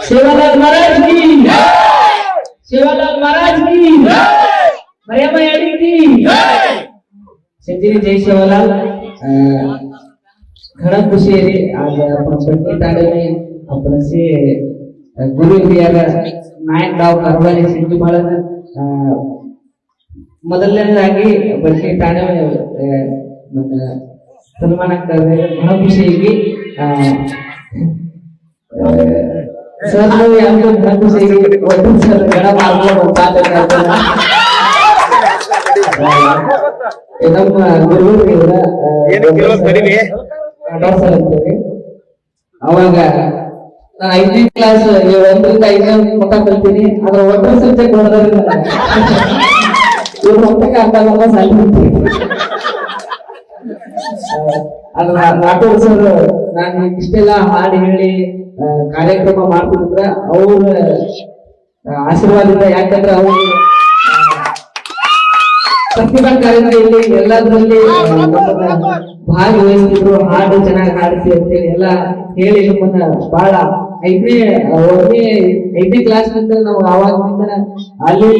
सेवालाल महाराज की सेवालाल महाराज की मर्यामा याडी की संजीनी जय सेवालाल अं, घणा खुशी आहे रे आज आपण बंटी ताडे आपण असे अं, गुरु ಹಿರಿಯರ ನಾಯಕ್ ಡಾವ್ ಕರ್ವಾಲಿ ಸಿಂಧು ಬಾಳನ ಮೊದಲನೇದಾಗಿ ಬಂಟಿ ತಾಣೆ ಮತ್ತೆ ಸನ್ಮಾನ ಆಗ್ತದೆ ಬಹಳ ಖುಷಿ ಐತಿ ಸರ್ ನಾವು ಸರ್ ಮಾಡ್ಕೊಂಡು ನಮ್ಮ? ಸರ್ ಅಂತೀವಿ ಅವಾಗ ನಾನು ಐದನೇ ಕ್ಲಾಸ್ ಒಂದರಿಂದ ಐದನೇ ಮತ ಕಲ್ತೀನಿ ಅದ್ರ ಒಟ್ಟು ಸಬ್ಜೆಕ್ಟ್ ಓದೋದ್ರಿಂದ ಇವ್ರ ಅರ್ಥ ಆಗಲ್ಲ ಸಾಲಿ ಅಲ್ಲ ರಾಠೋಡ್ ನಾನು ಇಷ್ಟೆಲ್ಲ ಹಾಡು ಹೇಳಿ ಕಾರ್ಯಕ್ರಮ ಮಾಡ್ತಿದ್ರ ಅವ್ರ ಆಶೀರ್ವಾದ ಆಶೀರ್ವಾದದಿಂದ ಯಾಕಂದ್ರೆ ಅವರು ಪ್ರತಿಭಾ ಕಾರಂಜಿಯಲ್ಲಿ ಎಲ್ಲದರಲ್ಲಿ ಭಾಗವಹಿಸಿದ್ರು ಹಾಡು ಚೆನ್ನಾಗಿ ಹಾಡ್ತಿ ಅಂತೇಳಿ ಎಲ್ಲ ಹೇಳಿ ನಮ್ಮನ್ನ ಬಹಳ ಐದನೇ ಒಂದನೇ ಐದನೇ ಕ್ಲಾಸ್ನಿಂದ ನಾವು ಆವಾಗಿನಿಂದ ಅಲ್ಲಿ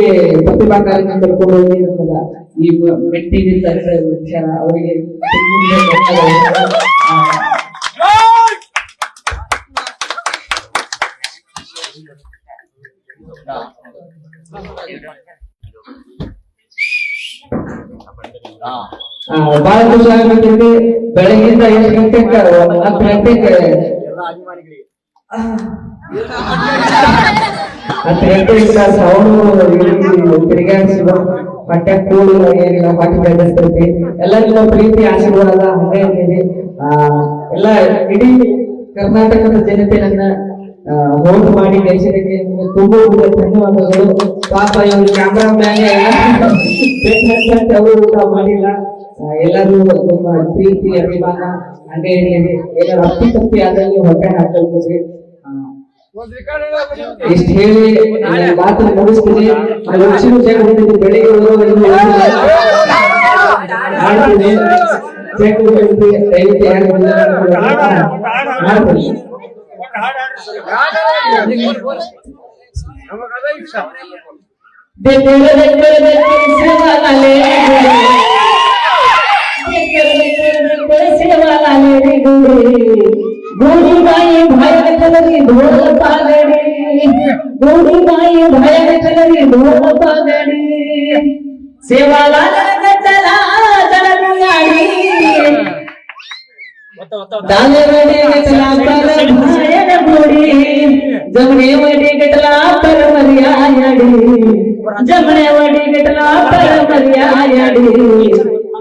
ಪ್ರತಿಭಾ ಕಾರ್ಯಕ್ರಮ ಕರ್ಕೊಂಡು ಹೋಗಿ ನಮ್ಮನ್ನ ಈ ಮೆಟ್ಟಿನಿಂದ ಮೆಟ್ಟಿಗೆ ತರಿಸಿದ ವಿಚಾರ ಅವರಿಗೆ. ಬಹಳ ಖುಷಿ ಆಗ್ಬೇಕಿದೆ ಬೆಳಗಿಂದ ಎಷ್ಟು ಗಂಟೆಗೆ ಹತ್ತು ಗಂಟೆಗೆ ಹತ್ತು ಗಂಟೆಯಿಂದ ಸೌಂಡ್ ತಿರುಗಾಡಿಸುವ ಹೊಟ್ಟೆ ಕೂಡು ಏನಿಲ್ಲ ಹೊಟ್ಟೆ ಬೆಳೆಸ್ತೈತಿ ಎಲ್ಲರಿಗೂ ಪ್ರೀತಿ ಆಶೀರ್ವಾದ ಹಂಗೆ ಎಲ್ಲ ಇಡೀ ಕರ್ನಾಟಕದ ಜನತೆ ನನ್ನ ಹೋಲ್ಡ್ ಮಾಡಿ ದೇಶಕ್ಕೆ ತುಂಬಾ ಧನ್ಯವಾದಗಳು. ಪಾಪ ಇವರು ಕ್ಯಾಮ್ರಾ ಮ್ಯಾನ್ ಅವರು ಊಟ ಮಾಡಿಲ್ಲ. ಎಲ್ಲರೂ ಪ್ರೀತಿ, ಅಭಿಮಾನ ಅಂದ್ರೆ ಅಪ್ಪಿ ತಪ್ಪಿ ಹೊಟ್ಟೆ ಇಷ್ಟ ಹೇಳಿ ಮಾತನ್ನ ಮುಗಿಸ್ತೀನಿ. ಬೆಳಿಗ್ಗೆ ಮಾಡ್ತೀನಿ. ಚೆಕ್ ಮಾಡ್ತೀನಿ. देखो देखो देखो सेवा ले देखो देखो देखो सेवा ले गोरी बाई भाई कलरी ढोल पागड़ी गोरी बाई भाई कलरी ढोल जमने वडी गटला पर मरियाडी जमने वडी गटला पर मरियाडी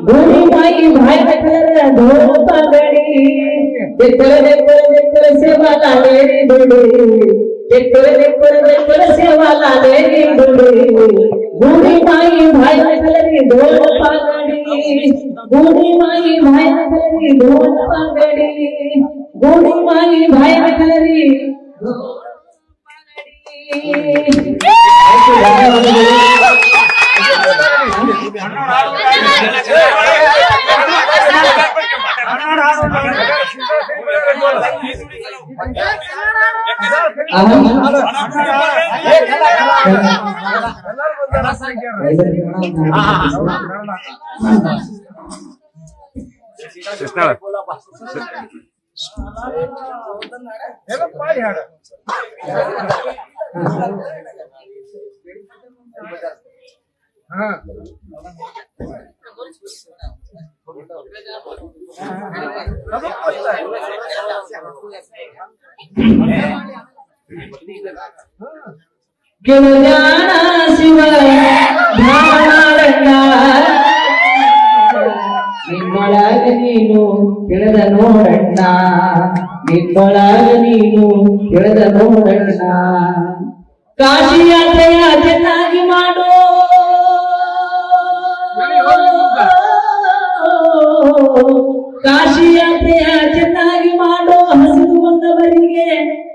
भूमि माई भाई कर दो पगड़ी देखो देखल देखल सेवा लालेरी डोडी देखो देखो देखल सेवा लालेरी डोडी भूमि माई भाई कर दो पगड़ी भूमि माई भाई ಗೋಣ ಮಾಡಬೇಡಿ ಗೋಣಿ ಮಾಡಿ ಬಾಯ ಬಿಟ್ಟಲರಿ ಎಲ್ಲರಿಗೂ Pues nada. Que no llana si ನೋಡಣ್ಣ ನಿನ್ನೊಳಗ ನೀನು ತಿಳಿದ ನೋಡಣ್ಣ. ಕಾಶಿ ಯಾತ್ರೆಯ ಚೆನ್ನಾಗಿ ಮಾಡೋ. ಕಾಶಿ ಯಾತ್ರೆಯ ಚೆನ್ನಾಗಿ ಮಾಡೋ. ಹಸಿದು ಬಂದವರಿಗೆ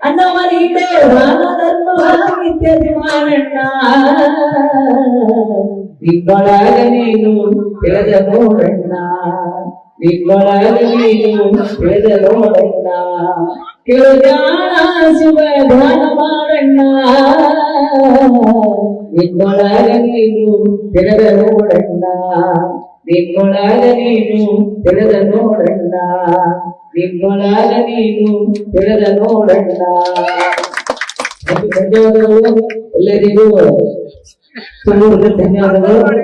ಅನ್ನವರಿಗೆ ಇತ್ಯಾದಿ ಮಾಡಣ್ಣ ನಿನ್ನೊಳಗ ನೀನು ತಿಳಿದ ನೋಡಣ್ಣ. ನಿನ್ನೊಳಗ ನೀನು ತಿಳಿದ ನೋಡಣ್ಣ ಕೇಳುಗಾಣ ಶಿವ ಧ್ಯಾನ ಮಾಡಣ್ಣ ನಿನ್ನೊಳಗ ನೀನು ತಿಳಿದ ನೋಡಣ್ಣ ನಿನ್ನೊಳಗ ನೀನು ತಿಳಿದ ನೋಡಣ್ಣ ನಿನ್ನೊಳಗ ನೀನು ತಿಳಿದ ನೋಡಣ್ಣ ಧನ್ಯವಾದಗಳು ಎಲ್ಲರಿಗೂ ತುಂಬ ಧನ್ಯವಾದಗಳು